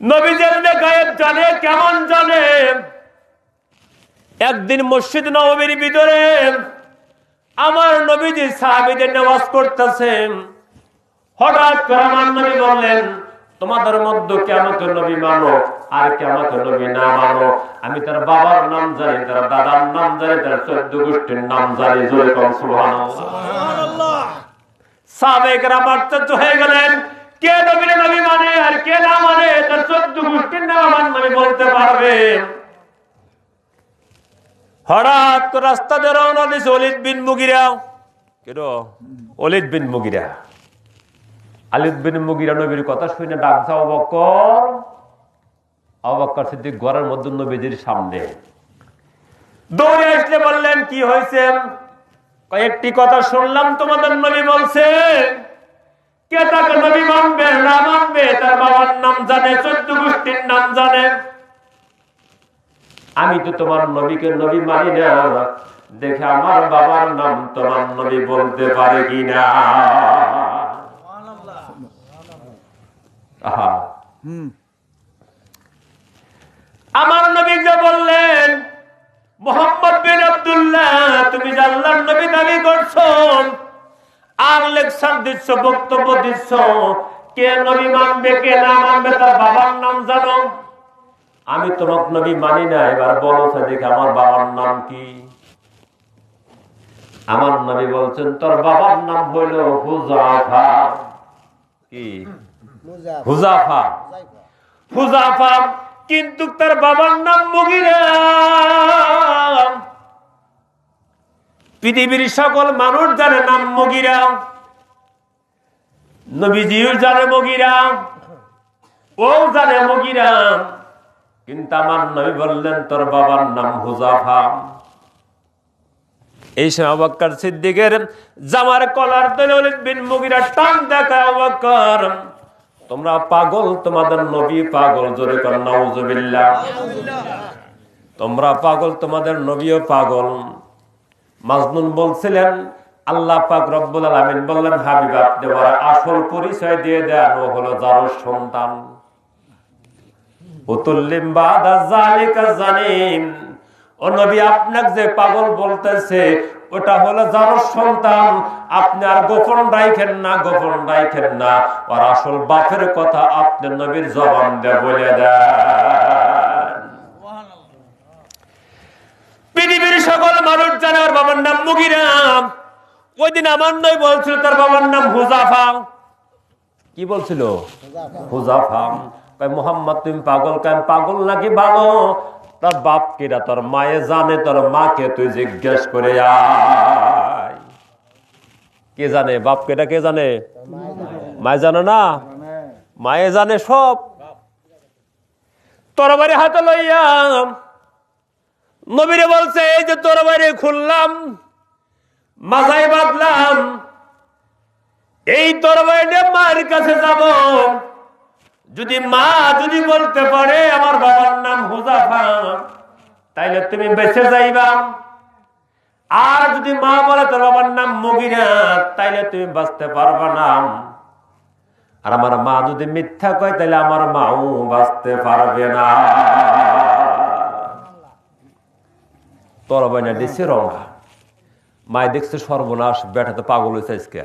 নবী জানলে গায়েব জানে কেমন জানে একদিন মসজিদ নবীর ভিতরে আমার নবীজি সাহাবিদের নামাজ করতেছেন। হঠাৎ করে আমার নবী বললেন তোমাদের মধ্যে কে আমাকে নবী মানো আর কে আমাকে নবী না মানো। আমি তার বাবার নাম জানি তার দাদার নাম জানি তার চোদ্দ গোষ্ঠীর নাম জানি জোরে কম সুবহানাল্লাহ। সাবেকরা আশ্চর্য হয়ে গেলেন কে নবীর নবী মানে আর কে না মানে? চোদ্দ গোষ্ঠীর নাম নবী বলতে পারবে। হঠাৎ রাস্তা দিয়ে রওনা দিছে বিন মুগিরা। কেন বিন মুগিরা। বিন মুগিরা নবীর কথা শুনে ডাকছে অবকর অবকর সিদ্দিক ঘরের মধ্যে নবীজির সামনে। দৌড়ে আসলে বললেন, কি হয়েছে? কয়েকটি কথা শুনলাম, তোমাদের নবী বলছে, কে তাকে নবী মানবে জানে চোদ্দ গোষ্ঠীর নাম জানে আমি তো তোমার নবীকে নবী মানি না। দেখে আমার বাবার নাম তোমার নবী বলতে পারে কিনা? আমার নবী যে বললেন মোহাম্মদ বিন আব্দুল্লাহ তুমি আল্লাহর নবী দাবি করছ আর লেকচার দিচ্ছ বক্তব্য দিচ্ছ কে নবী মানবে কে না মানবে তার বাবার নাম জানো? আমি তোমার নবী মানি না এবার বলো দেখে আমার বাবার নাম কি? আমার নবী বলছেন তোর বাবার নাম হইল হুজাফা। কি? হুজাফা। হুজাফা কিন্তু তার বাবার নাম মুগিরা। পৃথিবীর সকল মানুষ জানে নাম মগিরা। নবীজিও জানে মগিরা, ও জানে মগিরা। কিন্তু আমার নবী বললেন, তোর বাবার নাম হুজাফা। এই সময় অবাক্কর সিদ্দিকের জামার কলার বিন মুগিরা টান দেখা অবাক্কর তোমরা পাগল, তোমাদের নবী পাগল, জোরে কর, নাউজুবিল্লাহ। তোমরা পাগল, তোমাদের নবীও পাগল। মাজনুন বলছিলেন আল্লাহ পাক রব্বুল আলামিন বললেন হাবিব আপনি আসল পরিচয় দিয়ে দেন ও হলো যার সন্তান। আপনাকে যে পাগল বলতেছে ওটা হলো যার সন্তান। আপনি আর গোপন রাইখেন না গোপন রাইখেন না। আর আসল বাপের কথা আপনি নবীর জবান দিয়ে বলে দেন। পৃথিবীর সকল মানুষ জানার বাবার নাম মুগিরাম ওই দিন আমার নয় বলছিল, তার বাবার নাম হুজাফা। কি বলছিল? হুজাফা। মোহাম্মদ, তুমি পাগল কেন? পাগল নাকি ভালো? তার বাপ কিরা তোর মায়ে জানে, তোর মাকে তুই জিজ্ঞেস করে আয়। কে জানে? বাপ কেটা কে জানে? মায়ে জানে না? মায়ে জানে সব। তরবারি হাতে লইয়া নবীরে বলছে, এই যে তরবারি খুললাম মাথায় বাঁধলাম। এই তরবারিটা মার কাছে যাব। যদি মা যদি বলতে পারে, আমার বাবার নাম হুজাফা, তাইলে তুমি বেঁচে যাইবা। আর যদি মা বলে, তোর বাবার নাম মুগিরা তাইলে তুমি বাঁচতে পারবা না। আর আমার মা যদি মিথ্যা কয় তাহলে আমার মাও বাঁচতে পারবে না। তরবাইনা দিচ্ছে রঙা। মায় দেখছে সর্বনাশ বেটা তো পাগল হয়েছে আজকে।